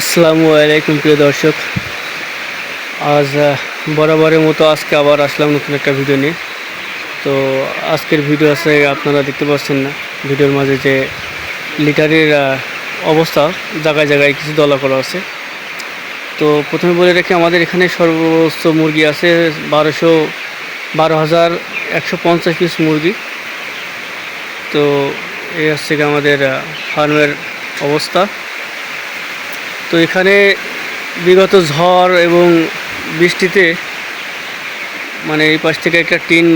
আসসালামু আলাইকুম, প্রিয় দর্শক। আজ বরাবরের মতো আজকে আবার আসলাম নতুন একটা ভিডিও নিয়ে। তো আজকের ভিডিও আছে, আপনারা দেখতে পাচ্ছেন না। ভিডিওর মাঝে যে লিটারের অবস্থা, জায়গায় জায়গায় কিছু দলা করা আছে। তো প্রথমে বলে রাখি, আমাদের এখানে সর্বোচ্চ মুরগি আছে বারোশো, বারো হাজার একশো পঞ্চাশ পিস মুরগি। তো এই হচ্ছে আমাদের ফার্মের অবস্থা। তো এখানে বিগত ঝড় এবং বৃষ্টিতে মানে এই পাশ থেকে একটা টিন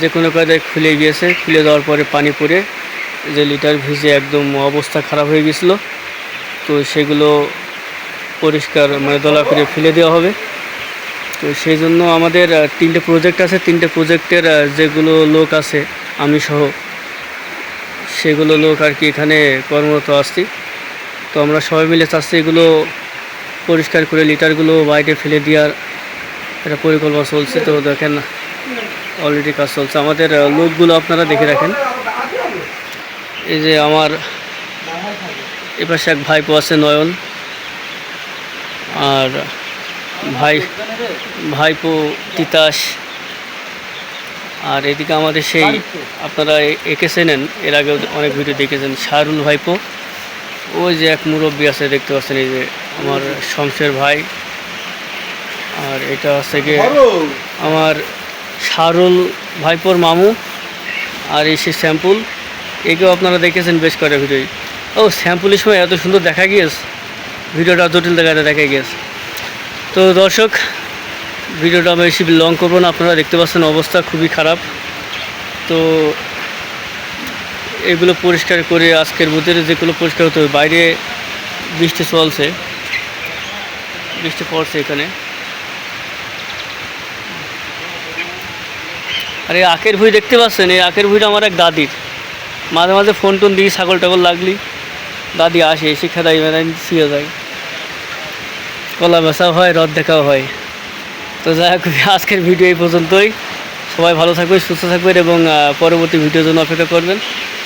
যে কোনো কায়দায় খুলে গিয়েছে। খুলে দেওয়ার পরে পানি পড়ে যে লিটার ভিজে একদম অবস্থা খারাপ হয়ে গেছিল তো সেগুলো পরিষ্কার মানে দলা করে ফেলে দেওয়া হবে। তো সেই জন্য আমাদের তিনটে প্রজেক্ট আছে। তিনটে প্রজেক্টের যেগুলো লোক আছে, আমি সহ, সেগুলো লোক আর কি এখানে কর্মরত আসছি তো আমরা সবাই মিলে চাচ্ছি এগুলো পরিষ্কার করে লিটারগুলো বাইরে ফেলে দেওয়ার একটা পরিকল্পনা চলছে। তো দেখেন অলরেডি কাজ চলছে। আমাদের লোকগুলো আপনারা দেখে রাখেন। এই যে আমার এপাশে এক ভাইপো আছে, নয়ন। আর ভাই, ভাইপো তিতাস। আর এদিকে আমাদের সেই, আপনারা এ- একে চেনেন এর আগে অনেক ভিডিও দেখেছেন। শাহরুল ভাইপো। ওই যে এক মুরব্বী আছে, দেখতে পাচ্ছেন এই যে আমার শমশের ভাই। আর এটা হচ্ছে গিয়ে আমার শাহরুল ভাইপোর মামু। আর এই সে স্যাম্পুল, একেও আপনারা দেখেছেন বেশ কয়েকটা ভিডিও ও শ্যাম্পুলের সময় এত সুন্দর দেখা গিয়েছে। ভিডিওটা জটিল দেখাতে দেখা গিয়েছে। তো দর্শক, ভিডিওটা আমি বেশি লং করব না। আপনারা দেখতে পাচ্ছেন অবস্থা খুবই খারাপ। তো এগুলো পরিষ্কার করে আজকের ভিতরে যেগুলো পরিষ্কার হতে হবে। বাইরে বৃষ্টি চলছে। বৃষ্টি পড়ছে এখানে। আর এই আখের ভুঁই দেখতে পাচ্ছেন? এই আখের ভুঁইটা আমার এক দাদির। মাঝে মাঝে ফোন টোন দিই, ছাগল টাগল লাগলি। দাদি আসে, এসে খেদাই বেড়াই শুয়ে যায়। কলা বেচাও হয় রদ দেখাও হয়। তো যাই হোক, আজকের ভিডিও এই পর্যন্তই। সবাই ভালো থাকবেন, সুস্থ থাকবেন এবং পরবর্তী ভিডিওর জন্য অপেক্ষা করবেন।